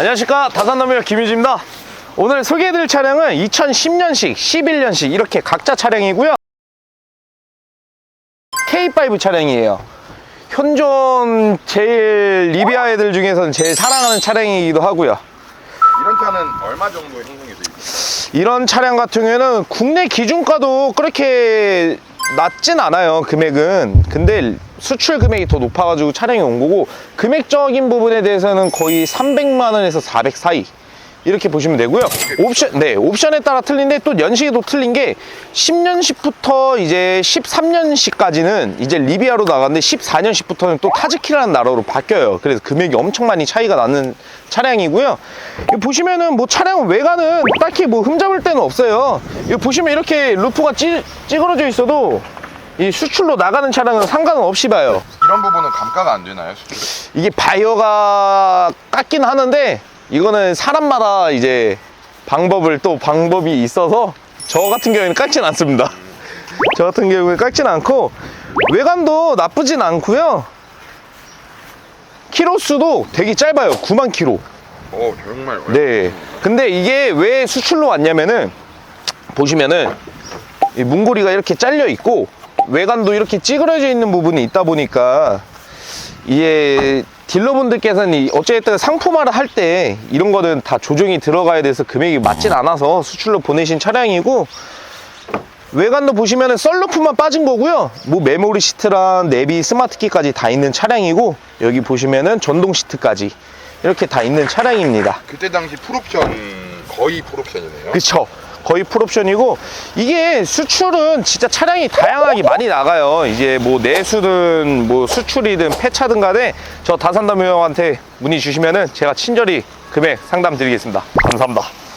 안녕하십니까. 다산남의 김유지입니다. 오늘 소개해드릴 차량은 2010년식, 11년식 이렇게 각자 차량이고요. K5 차량이에요. 현존 제일 리비아 애들 중에서는 제일 사랑하는 차량이기도 하고요. 이런 차는 얼마 정도 형성이 돼 있어요? 이런 차량 같은 경우에는 국내 기준가도 그렇게 낮진 않아요 금액은. 근데 수출 금액이 더 높아가지고 차량이 온 거고 금액적인 부분에 대해서는 거의 300만 원에서 400 사이. 이렇게 보시면 되고요. 옵션 네 옵션에 따라 틀린데 또 연식이 또 틀린 게 10년식부터 이제 13년식까지는 이제 리비아로 나가는데 14년식부터는 또 타지키라는 나라로 바뀌어요. 그래서 금액이 엄청 많이 차이가 나는 차량이고요. 보시면은 뭐 차량 외관은 딱히 뭐 흠잡을 데는 없어요. 보시면 이렇게 루프가 찌, 찌그러져 있어도 이 수출로 나가는 차량은 상관은 없이 봐요 이런 부분은 감가가 안 되나요? 수출? 이게 바이어가 깎긴 하는데 이거는 사람마다 이제 방법을 또 방법이 있어서 저 같은 경우에는 깎진 않습니다 저 같은 경우에는 깎진 않고 외관도 나쁘진 않고요 키로수도 되게 짧아요 9만 키로 오 정말 네. 근데 이게 왜 수출로 왔냐면은 보시면은 이 문고리가 이렇게 잘려 있고 외관도 이렇게 찌그러져 있는 부분이 있다 보니까 이게 딜러분들께서는 이 어쨌든 상품화를 할 때 이런 거는 다 조정이 들어가야 돼서 금액이 맞진 않아서 수출로 보내신 차량이고 외관도 보시면은 썰루프만 빠진 거고요. 뭐 메모리 시트랑 내비 스마트키까지 다 있는 차량이고 여기 보시면은 전동 시트까지 이렇게 다 있는 차량입니다. 그때 당시 풀옵션 거의 풀옵션이네요. 그쵸 거의 풀옵션이고 이게 수출은 진짜 차량이 다양하게 많이 나가요. 이제 뭐 내수든 뭐 수출이든 폐차든 간에 저 다산담 형한테 문의 주시면은 제가 친절히 금액 상담 드리겠습니다. 감사합니다